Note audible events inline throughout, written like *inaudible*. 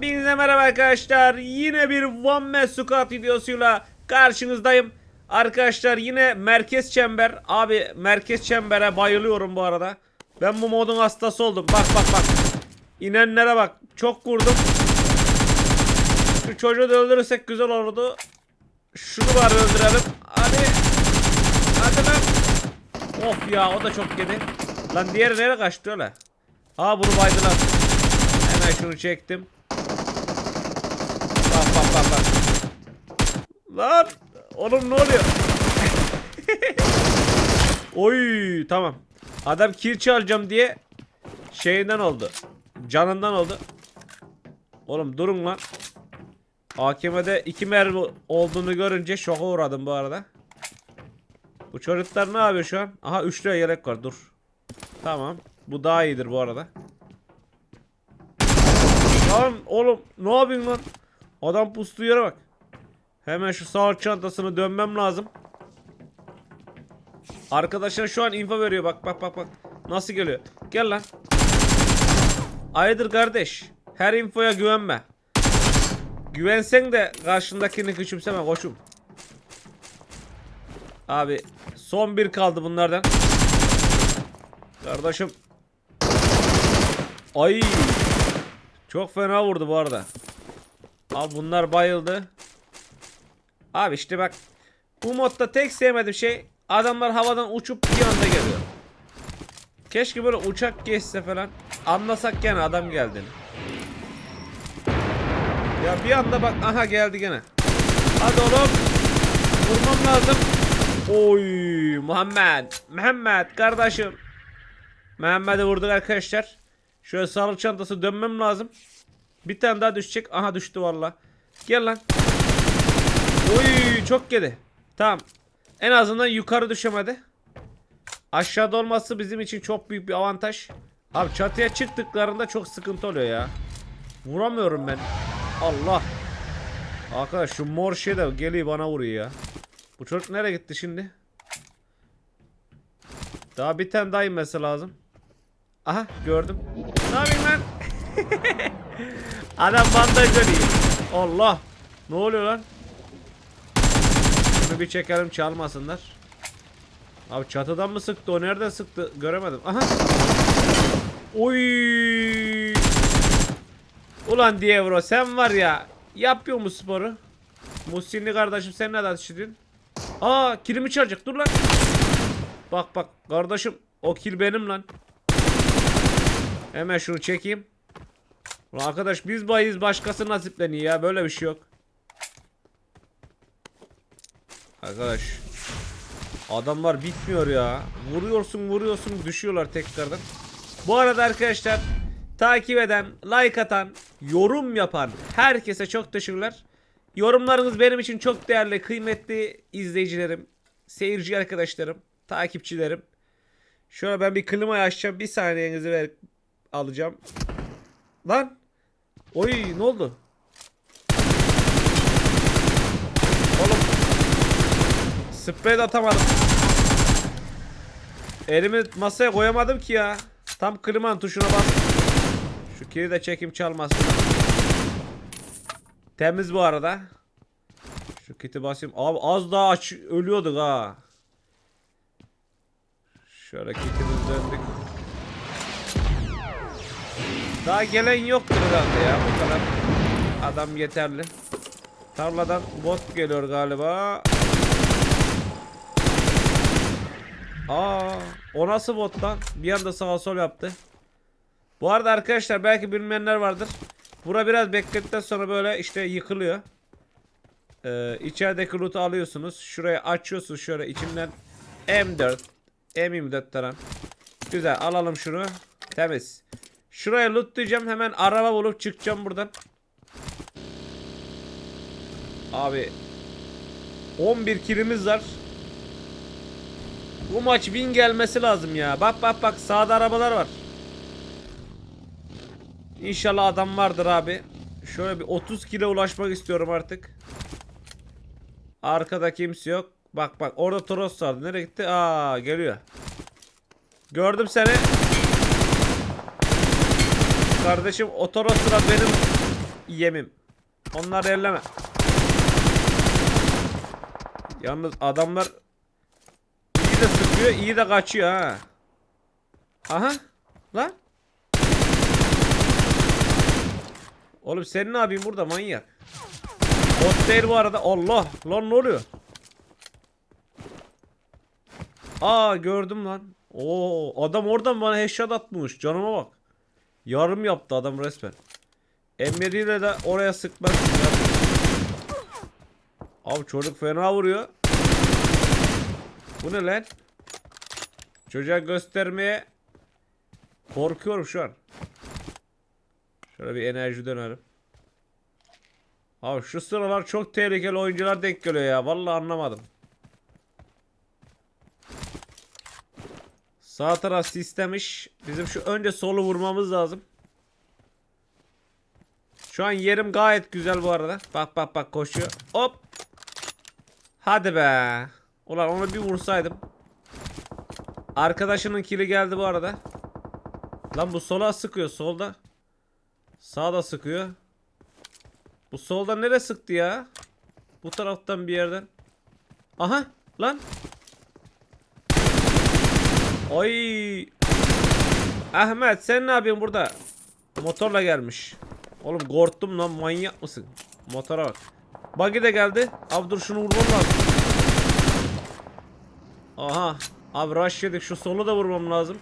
Hepinize merhaba arkadaşlar. Yine bir One Man Squad videosuyla karşınızdayım. Arkadaşlar yine merkez çember. Abi merkez çembere bayılıyorum bu arada. Ben bu modun hastası oldum. Bak bak bak. İnenlere bak. Çok vurdum. Şu çocuğu da öldürürsek güzel olurdu. Şunu var öldürelim. Hadi. Hadi lan. Of ya o da çok yedi. Lan diğeri nereye kaçtı öyle? Aa bunu baydılar. Hemen şunu çektim. Bak bak bak bak. Lan oğlum ne oluyor? Oy tamam. Adam kill çalacağım diye şeyinden oldu. Canından oldu. Oğlum durun lan. AKM'de iki mermi olduğunu görünce şoka uğradım bu arada. Bu çocuklar ne yapıyor şu an? Aha üçlü yelek var dur. Tamam. Bu daha iyidir bu arada. Lan oğlum ne yapıyorsun lan? Adam pustu yere bak. Hemen şu sağ çantasını dönmem lazım. Arkadaşlar şu an info veriyor bak bak bak bak. Nasıl geliyor? Gel lan. Hayırdır kardeş? Her infoya güvenme. Güvensen de karşındakini küçümseme koçum. Abi son bir kaldı bunlardan. Kardeşim. Ay. Çok fena vurdu bu arada. Abi bunlar bayıldı. Abi işte bak. Bu modda tek sevmediğim şey adamlar havadan uçup bir anda geliyor. Keşke böyle uçak geçse falan. Anlasak gene adam geldi. Ya bir anda bak aha geldi gene. Hadi oğlum. Vurmam lazım. Oy Muhammed. Muhammed kardeşim. Muhammed'i vurduk arkadaşlar. Şöyle sağlık çantası dönmem lazım. Bir tane daha düşecek. Aha düştü valla. Gel lan. Oy çok yedi. Tamam. En azından yukarı düşemedi. Aşağıda olması bizim için çok büyük bir avantaj. Abi çatıya çıktıklarında çok sıkıntı oluyor ya. Vuramıyorum ben. Allah. Arkadaş şu mor şey de geliyor bana vuruyor ya. Bu çocuk nereye gitti şimdi? Daha bir tane daha inmesi lazım. Aha gördüm. *laughs* Adam bandaj veriyor. Allah. Ne oluyor lan? Şunu bir çekelim çalmasınlar. Abi çatıdan mı sıktı? O nereden sıktı? Göremedim. Aha. Oy. Ulan Dievro sen var ya. Yapıyor mu sporu? Muhsinli kardeşim sen ne düşündün? Aa kilimi çalacak dur lan. Bak bak kardeşim o kil benim lan. Hemen şunu çekeyim. Ulan arkadaş biz bayız başkası nasipleniyor ya böyle bir şey yok. Arkadaş. Adamlar bitmiyor ya. Vuruyorsun vuruyorsun düşüyorlar tekrardan. Bu arada arkadaşlar takip eden, like atan, yorum yapan herkese çok teşekkürler. Yorumlarınız benim için çok değerli, kıymetli izleyicilerim, seyirci arkadaşlarım, takipçilerim. Şöyle ben bir klimayı açacağım. Bir saniyenizi ver alacağım. Lan. Oy ne oldu? Oğlum. Sprey atamadım. Elimi masaya koyamadım ki ya. Tam klimanın tuşuna bas. Şu kiri de çekim çalmasın. Temiz bu arada. Şu kiti basayım. Abi az daha aç ölüyorduk ha. Şöyle kitimiz döndük. Daha gelen yoktur herhalde ya bu kadar. Adam yeterli. Tarladan bot geliyor galiba. Aa, o nasıl bot lan? Bir anda sağa sol yaptı. Bu arada arkadaşlar belki bilmeyenler vardır. Bura biraz bekledikten sonra böyle işte yıkılıyor. Ee, içerideki loot'u alıyorsunuz. Şurayı açıyorsunuz şöyle içinden M4 M24 taran. Güzel alalım şunu. Temiz. Şuraya lootlayacağım hemen araba bulup çıkacağım buradan. Abi 11 kilimiz var. Bu maç win gelmesi lazım ya. Bak bak bak sağda arabalar var. İnşallah adam vardır abi. Şöyle bir 30 kilo ulaşmak istiyorum artık. Arkada kimse yok. Bak bak orada Toros vardı. Nereye gitti? Aa geliyor. Gördüm seni. Kardeşim o Toros'la benim yemim. Onları elleme. Yalnız adamlar iyi de sıkıyor, iyi de kaçıyor ha. Aha. Lan. Oğlum sen ne yapayım burada manyak? Bot değil bu arada. Allah. Lan ne oluyor? Aa gördüm lan. Oo adam oradan bana headshot atmış. Canıma bak. Yarım yaptı adam resmen. M7 ile de oraya sıkmaz. Abi çocuk fena vuruyor. Bu ne lan? Çocuğa göstermeye korkuyorum şu an. Şöyle bir enerji dönelim. Abi şu sıralar çok tehlikeli oyuncular denk geliyor ya. Vallahi anlamadım. Sağ taraf sistemiş. Bizim şu önce solu vurmamız lazım. Şu an yerim gayet güzel bu arada. Bak bak bak koşuyor. Hop. Hadi be. Ulan onu bir vursaydım. Arkadaşının kili geldi bu arada. Lan bu sola sıkıyor solda. Sağda sıkıyor. Bu solda nereye sıktı ya? Bu taraftan bir yerden. Aha lan. Ay. Ahmet sen ne yapıyorsun burada? Motorla gelmiş. Oğlum korktum lan manyak mısın? Motora bak. Buggy de geldi. Abi dur şunu vurmam lazım. Aha. Abi rush yedik. Şu solu da vurmam lazım.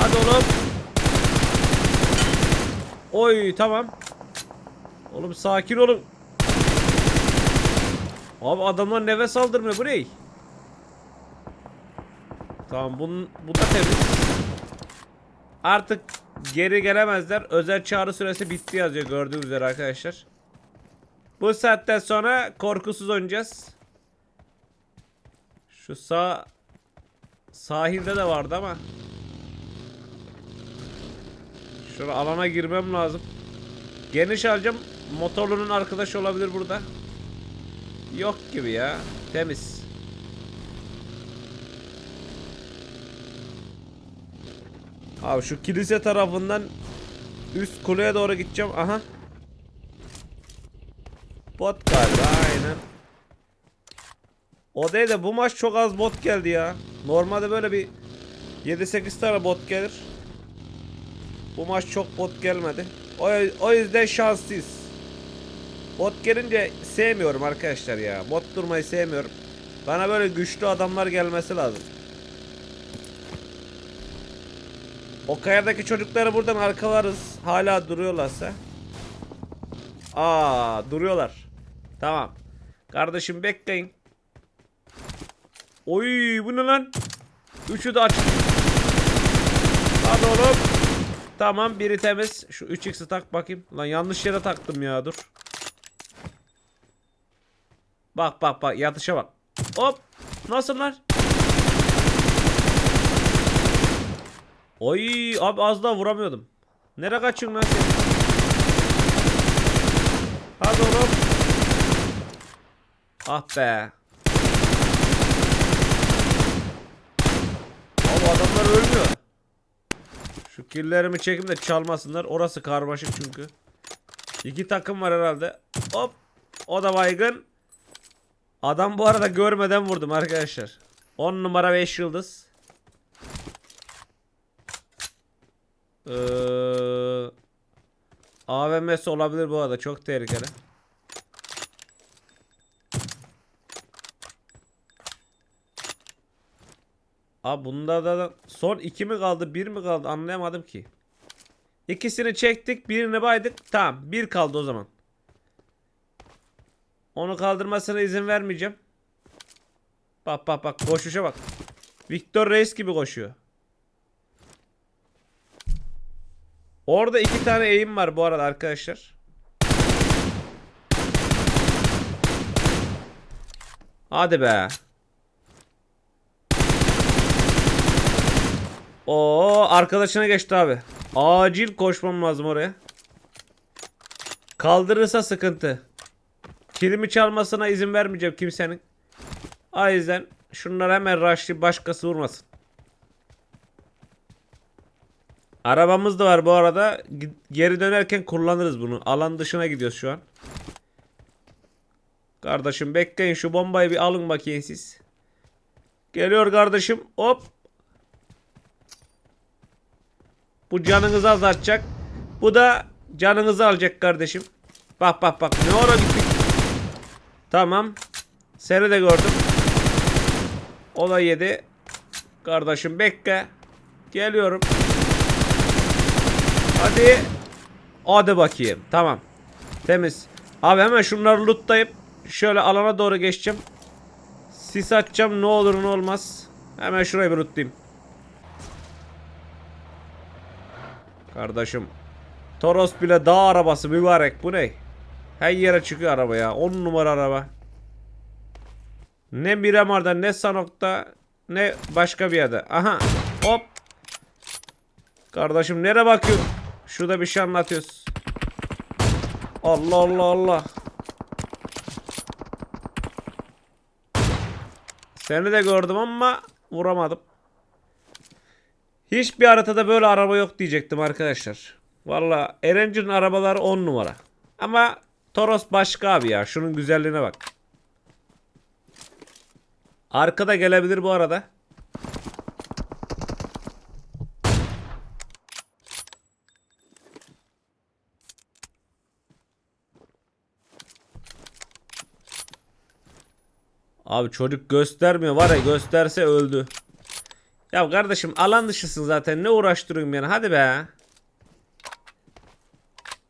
Hadi oğlum. Oy tamam. Oğlum sakin olun. Abi adamlar nefes aldırmıyor. Bu ne? Tamam bunun, bu da temiz. Artık geri gelemezler. Özel çağrı süresi bitti yazıyor gördüğünüz üzere arkadaşlar. Bu saatten sonra korkusuz oynayacağız. Şu sağ sahilde de vardı ama. Şöyle alana girmem lazım. Geniş alacağım. Motorlunun arkadaşı olabilir burada. Yok gibi ya. Temiz. Abi şu kilise tarafından üst kuleye doğru gideceğim. Aha. Bot galiba aynen. O değil de bu maç çok az bot geldi ya. Normalde böyle bir 7-8 tane bot gelir. Bu maç çok bot gelmedi. O, o yüzden şanslıyız. Bot gelince sevmiyorum arkadaşlar ya. Bot durmayı sevmiyorum. Bana böyle güçlü adamlar gelmesi lazım. O kayadaki çocukları buradan arkalarız. Hala duruyorlarsa. Aa duruyorlar. Tamam. Kardeşim bekleyin. Oy bu ne lan? Üçü de aç. Hadi oğlum. Tamam biri temiz. Şu 3x'i tak bakayım. Lan yanlış yere taktım ya dur. Bak bak bak yatışa bak. Hop. Nasıllar? Oy abi az daha vuramıyordum. Nereye kaçıyorsun lan sen? Hadi oğlum. Ah be. Abi adamlar ölmüyor. Şu killerimi çekim de çalmasınlar. Orası karmaşık çünkü. İki takım var herhalde. Hop. O da baygın. Adam bu arada görmeden vurdum arkadaşlar. 10 numara 5 yıldız. Ee, AVM'si olabilir bu arada. Çok tehlikeli. Abi bunda da son iki mi kaldı bir mi kaldı anlayamadım ki. İkisini çektik birini baydık tamam bir kaldı o zaman. Onu kaldırmasına izin vermeyeceğim. Bak bak bak koşuşa bak. Victor Reis gibi koşuyor. Orada iki tane eğim var bu arada arkadaşlar. Hadi be. Oo arkadaşına geçti abi. Acil koşmam lazım oraya. Kaldırırsa sıkıntı. Kilimi çalmasına izin vermeyeceğim kimsenin. O yüzden şunları hemen rushlayıp başkası vurmasın. Arabamız da var bu arada. Geri dönerken kullanırız bunu. Alan dışına gidiyoruz şu an. Kardeşim bekleyin şu bombayı bir alın bakayım siz. Geliyor kardeşim. Hop. Bu canınızı azaltacak. Bu da canınızı alacak kardeşim. Bak bak bak. Ne ara gittik. Tamam. Seni de gördüm. O da yedi. Kardeşim bekle. Geliyorum. Hadi. Hadi bakayım. Tamam. Temiz. Abi hemen şunları lootlayıp şöyle alana doğru geçeceğim. Sis atacağım ne olur ne olmaz. Hemen şurayı bir lootlayayım. Kardeşim. Toros bile dağ arabası mübarek. Bu ne? Her yere çıkıyor araba ya. 10 numara araba. Ne Miramar'da ne Sanok'ta ne başka bir yerde. Aha. Hop. Kardeşim nereye bakıyorsun? Şurada bir şey anlatıyoruz. Allah Allah Allah. Seni de gördüm ama vuramadım. Hiçbir haritada böyle araba yok diyecektim arkadaşlar. Valla Erencil'in arabaları 10 numara. Ama Toros başka abi ya. Şunun güzelliğine bak. Arkada gelebilir bu arada. Abi çocuk göstermiyor var ya gösterse öldü. Ya kardeşim alan dışısın zaten ne uğraştırıyorum yani hadi be.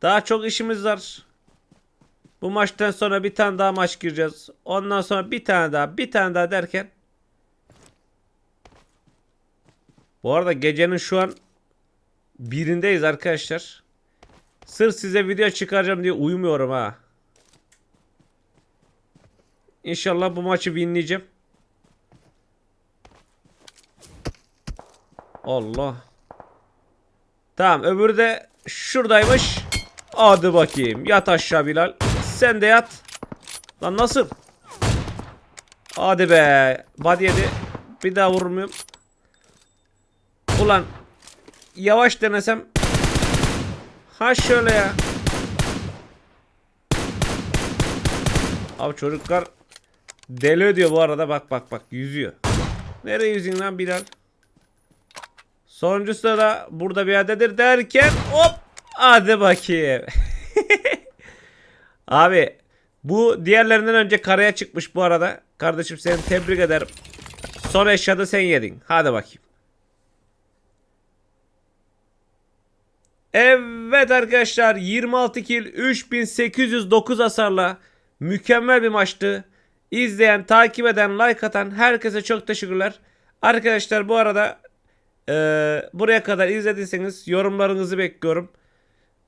Daha çok işimiz var. Bu maçtan sonra bir tane daha maç gireceğiz. Ondan sonra bir tane daha bir tane daha derken. Bu arada gecenin şu an birindeyiz arkadaşlar. Sırf size video çıkaracağım diye uyumuyorum ha. İnşallah bu maçı winleyeceğim. Allah. Tamam öbürü de şuradaymış. Hadi bakayım. Yat aşağı Bilal. Sen de yat. Lan nasıl? Hadi be. Body yedi. Bir daha vurmuyorum. Ulan. Yavaş denesem. Ha şöyle ya. Abi çocuklar deli ödüyor bu arada. Bak bak bak yüzüyor. Nereye yüzün lan Bilal? Sonuncusu da burada bir yerdedir derken hop hadi bakayım. *laughs* Abi bu diğerlerinden önce karaya çıkmış bu arada. Kardeşim seni tebrik ederim. Son eşyada sen yedin. Hadi bakayım. Evet arkadaşlar 26 kill 3809 hasarla mükemmel bir maçtı. İzleyen, takip eden, like atan herkese çok teşekkürler. Arkadaşlar bu arada ee, buraya kadar izlediyseniz yorumlarınızı bekliyorum.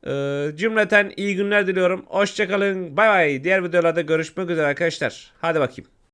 Ee, cümleten iyi günler diliyorum. Hoşçakalın. Bay bay. Diğer videolarda görüşmek üzere arkadaşlar. Hadi bakayım.